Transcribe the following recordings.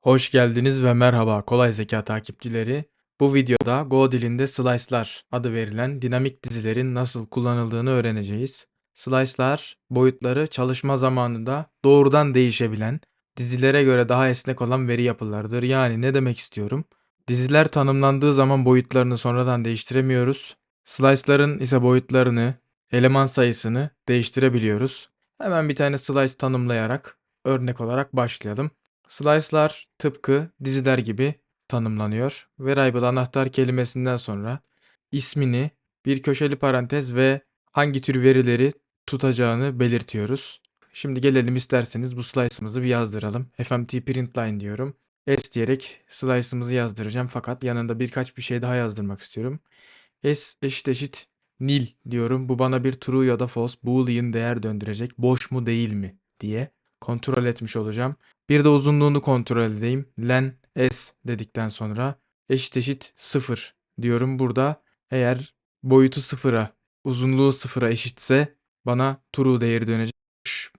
Hoş geldiniz ve merhaba kolay zeka takipçileri. Bu videoda Go dilinde slice'lar adı verilen dinamik dizilerin nasıl kullanıldığını öğreneceğiz. Slice'lar boyutları çalışma zamanında doğrudan değişebilen, dizilere göre daha esnek olan veri yapılarıdır. Yani ne demek istiyorum? Diziler tanımlandığı zaman boyutlarını sonradan değiştiremiyoruz. Slice'ların ise boyutlarını, eleman sayısını değiştirebiliyoruz. Hemen bir tane slice tanımlayarak örnek olarak başlayalım. Slice'lar tıpkı diziler gibi tanımlanıyor. Variable anahtar kelimesinden sonra ismini, bir köşeli parantez ve hangi tür verileri tutacağını belirtiyoruz. Şimdi gelelim isterseniz bu slice'ımızı bir yazdıralım. fmt println diyorum. S diyerek slice'ımızı yazdıracağım fakat yanında birkaç bir şey daha yazdırmak istiyorum. S eşit eşit nil diyorum. Bu bana bir true ya da false boolean değer döndürecek. Boş mu değil mi diye kontrol etmiş olacağım. Bir de uzunluğunu kontrol edeyim. Len s dedikten sonra eşit eşit 0 diyorum. Burada eğer boyutu sıfıra, uzunluğu sıfıra eşitse bana true değeri dönecek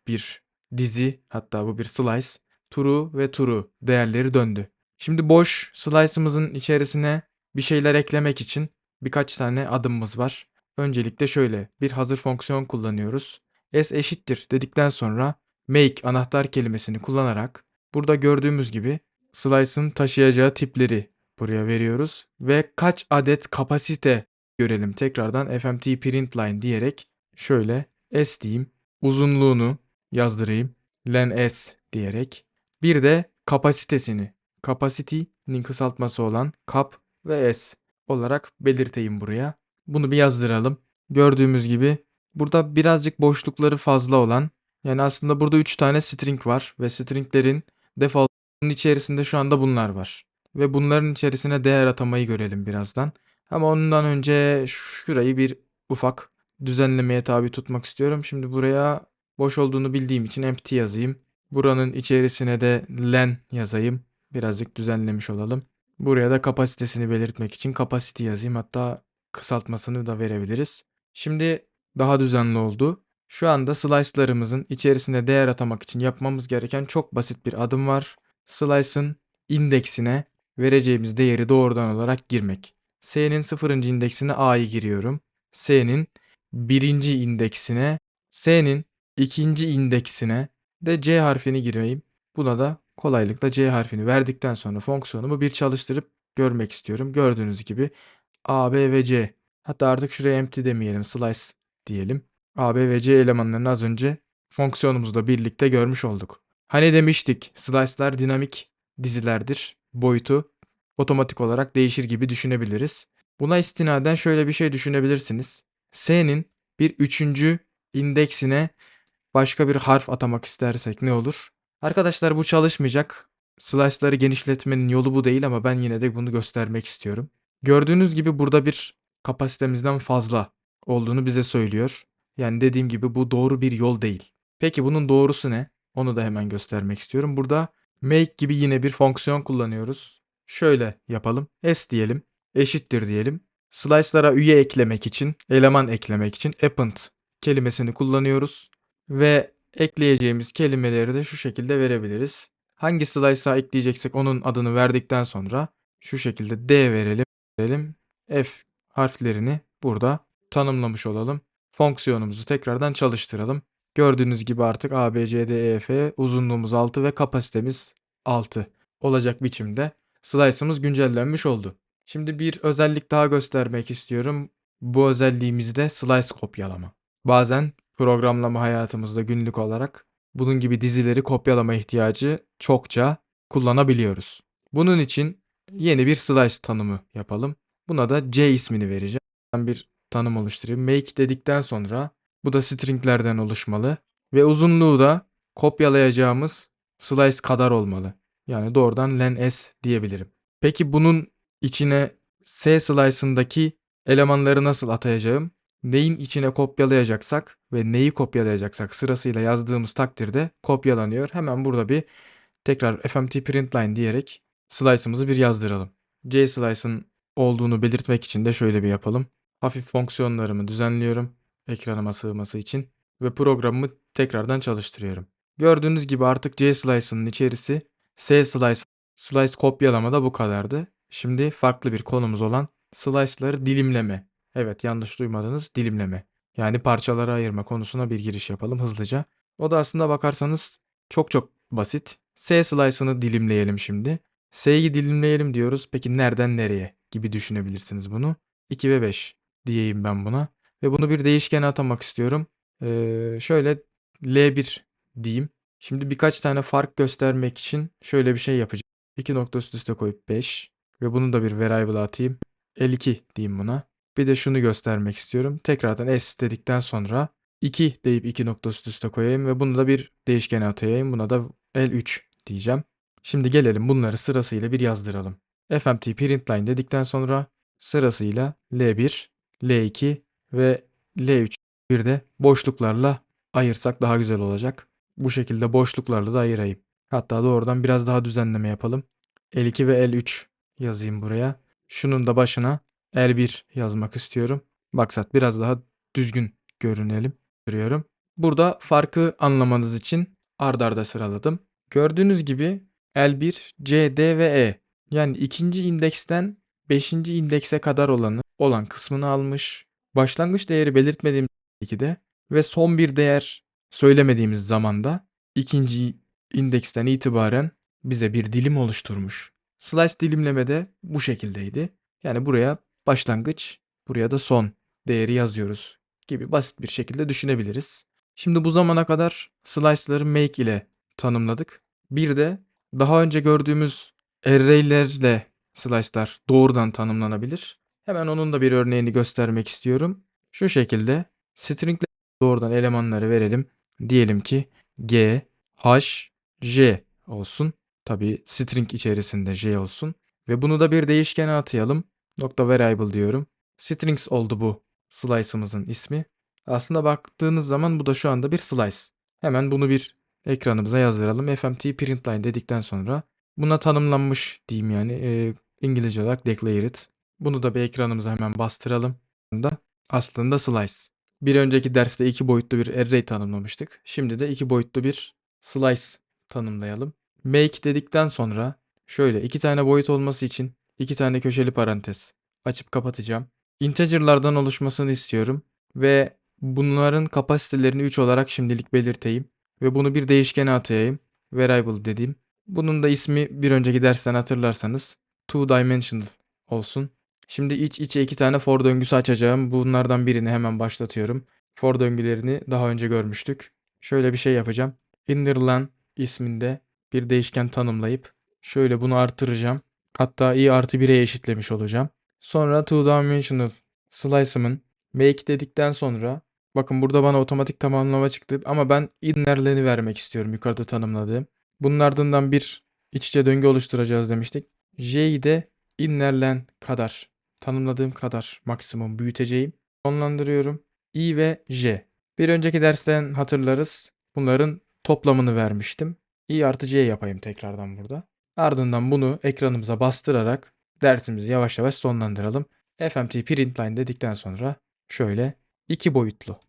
bir dizi hatta bu bir slice. True ve true değerleri döndü. Şimdi boş slice'ımızın içerisine bir şeyler eklemek için birkaç tane adımımız var. Öncelikle şöyle bir hazır fonksiyon kullanıyoruz. s eşittir dedikten sonra make anahtar kelimesini kullanarak burada gördüğümüz gibi slice'ın taşıyacağı tipleri buraya veriyoruz ve kaç adet kapasite görelim. Tekrardan fmt println diyerek şöyle s diyeyim. Uzunluğunu yazdırayım. len s diyerek. Bir de kapasitesini capacity'nin kısaltması olan kap ve s olarak belirteyim buraya. Bunu bir yazdıralım. Gördüğümüz gibi burada birazcık boşlukları fazla olan yani aslında burada 3 tane string var ve stringlerin default'un içerisinde şu anda bunlar var. Ve bunların içerisine değer atamayı görelim birazdan. Ama ondan önce şurayı bir ufak düzenlemeye tabi tutmak istiyorum. Şimdi buraya boş olduğunu bildiğim için empty yazayım. Buranın içerisine de len yazayım. Birazcık düzenlemiş olalım. Buraya da kapasitesini belirtmek için capacity yazayım. Hatta kısaltmasını da verebiliriz. Şimdi daha düzenli oldu. Şu anda slice'larımızın içerisine değer atamak için yapmamız gereken çok basit bir adım var. Slice'ın indeksine vereceğimiz değeri doğrudan olarak girmek. S'nin 0. indeksine A'yı giriyorum. S'nin 1. indeksine, S'nin 2. indeksine de C harfini gireyim. Buna da kolaylıkla C harfini verdikten sonra fonksiyonumu bir çalıştırıp görmek istiyorum. Gördüğünüz gibi A, B ve C. Hatta artık şuraya empty demeyelim, slice diyelim. A, B ve C elemanlarını az önce fonksiyonumuzla birlikte görmüş olduk. Hani demiştik slice'lar dinamik dizilerdir. Boyutu otomatik olarak değişir gibi düşünebiliriz. Buna istinaden şöyle bir şey düşünebilirsiniz. S'nin bir üçüncü indeksine başka bir harf atamak istersek ne olur? Arkadaşlar bu çalışmayacak. Slice'ları genişletmenin yolu bu değil ama ben yine de bunu göstermek istiyorum. Gördüğünüz gibi burada bir kapasitemizden fazla olduğunu bize söylüyor. Yani dediğim gibi bu doğru bir yol değil. Peki bunun doğrusu ne? Onu da hemen göstermek istiyorum. Burada make gibi yine bir fonksiyon kullanıyoruz. Şöyle yapalım. S diyelim. Eşittir diyelim. Slice'lara üye eklemek için, eleman eklemek için append kelimesini kullanıyoruz. Ve ekleyeceğimiz kelimeleri de şu şekilde verebiliriz. Hangi slice'a ekleyeceksek onun adını verdikten sonra şu şekilde D verelim. verelim. F harflerini burada tanımlamış olalım. Fonksiyonumuzu tekrardan çalıştıralım. Gördüğünüz gibi artık A, B, C, D, E, F uzunluğumuz 6 ve kapasitemiz 6 olacak biçimde slice'ımız güncellenmiş oldu. Şimdi bir özellik daha göstermek istiyorum. Bu özelliğimiz de slice kopyalama. Bazen programlama hayatımızda günlük olarak bunun gibi dizileri kopyalama ihtiyacı çokça kullanabiliyoruz. Bunun için yeni bir slice tanımı yapalım. Buna da C ismini vereceğim. Ben bir tanım oluşturayım. Make dedikten sonra bu da stringlerden oluşmalı ve uzunluğu da kopyalayacağımız slice kadar olmalı. Yani doğrudan len s diyebilirim. Peki bunun içine S slice'ındaki elemanları nasıl atayacağım? Neyin içine kopyalayacaksak ve neyi kopyalayacaksak sırasıyla yazdığımız takdirde kopyalanıyor. Hemen burada bir tekrar fmt println diyerek slice'ımızı bir yazdıralım. C slice'ın olduğunu belirtmek için de şöyle bir yapalım. Hafif fonksiyonlarımı düzenliyorum ekranıma sığması için ve programımı tekrardan çalıştırıyorum. Gördüğünüz gibi artık C slice'ının içerisi S slice Slice kopyalama da bu kadardı. Şimdi farklı bir konumuz olan slice'ları dilimleme. Evet yanlış duymadınız dilimleme. Yani parçalara ayırma konusuna bir giriş yapalım hızlıca. O da aslında bakarsanız çok çok basit. S slice'ını dilimleyelim şimdi. S'yi dilimleyelim diyoruz. Peki nereden nereye gibi düşünebilirsiniz bunu. 2 ve 5 diyeyim ben buna. Ve bunu bir değişkene atamak istiyorum. Ee, şöyle L1 diyeyim. Şimdi birkaç tane fark göstermek için şöyle bir şey yapacağım. 2 nokta üst üste koyup 5 ve bunu da bir variable atayım. L2 diyeyim buna. Bir de şunu göstermek istiyorum. Tekrardan S dedikten sonra 2 deyip 2 nokta üst üste koyayım ve bunu da bir değişkene atayım. Buna da L3 diyeceğim. Şimdi gelelim bunları sırasıyla bir yazdıralım. fmt println dedikten sonra sırasıyla L1, L2 ve L3 bir de boşluklarla ayırsak daha güzel olacak. Bu şekilde boşluklarla da ayırayım. Hatta doğrudan biraz daha düzenleme yapalım. L2 ve L3 yazayım buraya. Şunun da başına L1 yazmak istiyorum. Maksat biraz daha düzgün görünelim. Görüyorum. Burada farkı anlamanız için ard arda sıraladım. Gördüğünüz gibi L1, C, D ve E. Yani ikinci indeksten 5. indekse kadar olanı olan kısmını almış. Başlangıç değeri belirtmediğimiz de ve son bir değer söylemediğimiz zamanda ikinci indeksten itibaren bize bir dilim oluşturmuş. Slice dilimleme de bu şekildeydi. Yani buraya başlangıç, buraya da son değeri yazıyoruz gibi basit bir şekilde düşünebiliriz. Şimdi bu zamana kadar slice'ları make ile tanımladık. Bir de daha önce gördüğümüz array'lerle slice'lar doğrudan tanımlanabilir. Hemen onun da bir örneğini göstermek istiyorum. Şu şekilde string'le doğrudan elemanları verelim. Diyelim ki G, H, J olsun. Tabi string içerisinde J olsun. Ve bunu da bir değişkene atayalım. Nokta variable diyorum. Strings oldu bu slice'ımızın ismi. Aslında baktığınız zaman bu da şu anda bir slice. Hemen bunu bir ekranımıza yazdıralım. fmt println dedikten sonra buna tanımlanmış diyeyim yani e, İngilizce olarak declared. Bunu da bir ekranımıza hemen bastıralım. Da aslında slice. Bir önceki derste iki boyutlu bir array tanımlamıştık. Şimdi de iki boyutlu bir slice tanımlayalım. Make dedikten sonra şöyle iki tane boyut olması için iki tane köşeli parantez açıp kapatacağım. Integer'lardan oluşmasını istiyorum ve bunların kapasitelerini 3 olarak şimdilik belirteyim ve bunu bir değişkene atayayım. Variable dediğim. Bunun da ismi bir önceki dersten hatırlarsanız two dimensional olsun. Şimdi iç içe iki tane for döngüsü açacağım. Bunlardan birini hemen başlatıyorum. For döngülerini daha önce görmüştük. Şöyle bir şey yapacağım. Innerlan isminde bir değişken tanımlayıp şöyle bunu artıracağım. Hatta i artı 1'e eşitlemiş olacağım. Sonra two dimensional slice'ımın make dedikten sonra bakın burada bana otomatik tamamlama çıktı ama ben innerlen'i vermek istiyorum yukarıda tanımladığım. Bunun ardından bir iç içe döngü oluşturacağız demiştik. J'yi de innerlen kadar tanımladığım kadar maksimum büyüteceğim. Sonlandırıyorum. I ve J. Bir önceki dersten hatırlarız. Bunların toplamını vermiştim. I artı C yapayım tekrardan burada. Ardından bunu ekranımıza bastırarak dersimizi yavaş yavaş sonlandıralım. FMT println dedikten sonra şöyle iki boyutlu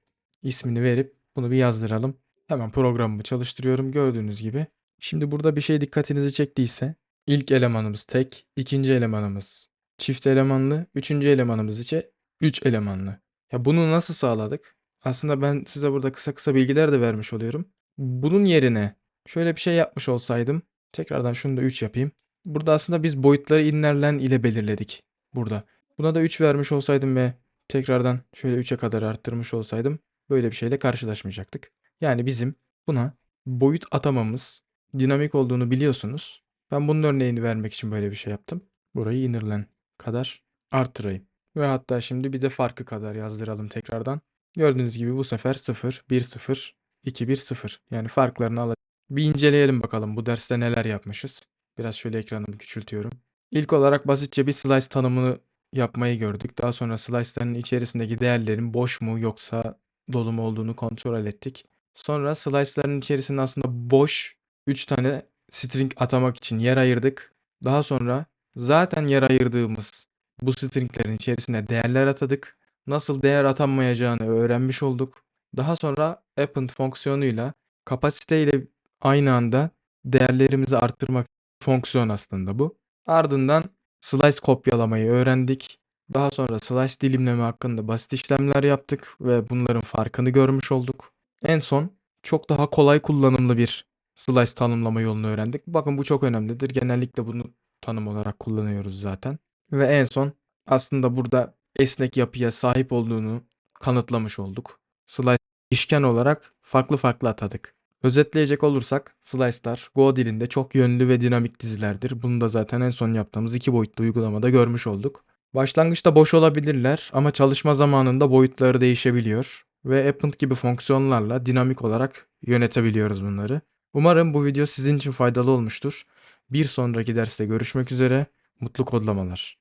ismini verip bunu bir yazdıralım. Hemen programımı çalıştırıyorum gördüğünüz gibi. Şimdi burada bir şey dikkatinizi çektiyse ilk elemanımız tek, ikinci elemanımız çift elemanlı, üçüncü elemanımız ise 3 elemanlı. Ya bunu nasıl sağladık? Aslında ben size burada kısa kısa bilgiler de vermiş oluyorum. Bunun yerine şöyle bir şey yapmış olsaydım. Tekrardan şunu da 3 yapayım. Burada aslında biz boyutları innerlen ile belirledik. Burada. Buna da 3 vermiş olsaydım ve tekrardan şöyle 3'e kadar arttırmış olsaydım böyle bir şeyle karşılaşmayacaktık. Yani bizim buna boyut atamamız dinamik olduğunu biliyorsunuz. Ben bunun örneğini vermek için böyle bir şey yaptım. Burayı innerlen kadar arttırayım. Ve hatta şimdi bir de farkı kadar yazdıralım tekrardan. Gördüğünüz gibi bu sefer 0, 1, 0, 2, 1, 0. Yani farklarını alacağız. Bir inceleyelim bakalım bu derste neler yapmışız. Biraz şöyle ekranımı küçültüyorum. İlk olarak basitçe bir slice tanımını yapmayı gördük. Daha sonra slice'ların içerisindeki değerlerin boş mu yoksa dolu mu olduğunu kontrol ettik. Sonra slice'ların içerisinde aslında boş 3 tane string atamak için yer ayırdık. Daha sonra zaten yer ayırdığımız bu stringlerin içerisine değerler atadık. Nasıl değer atanmayacağını öğrenmiş olduk. Daha sonra append fonksiyonuyla kapasite ile aynı anda değerlerimizi arttırmak fonksiyon aslında bu. Ardından slice kopyalamayı öğrendik. Daha sonra slice dilimleme hakkında basit işlemler yaptık ve bunların farkını görmüş olduk. En son çok daha kolay kullanımlı bir slice tanımlama yolunu öğrendik. Bakın bu çok önemlidir. Genellikle bunu tanım olarak kullanıyoruz zaten. Ve en son aslında burada esnek yapıya sahip olduğunu kanıtlamış olduk. Slice işken olarak farklı farklı atadık. Özetleyecek olursak slice'lar Go dilinde çok yönlü ve dinamik dizilerdir. Bunu da zaten en son yaptığımız iki boyutlu uygulamada görmüş olduk. Başlangıçta boş olabilirler ama çalışma zamanında boyutları değişebiliyor ve append gibi fonksiyonlarla dinamik olarak yönetebiliyoruz bunları. Umarım bu video sizin için faydalı olmuştur. Bir sonraki derste görüşmek üzere. Mutlu kodlamalar.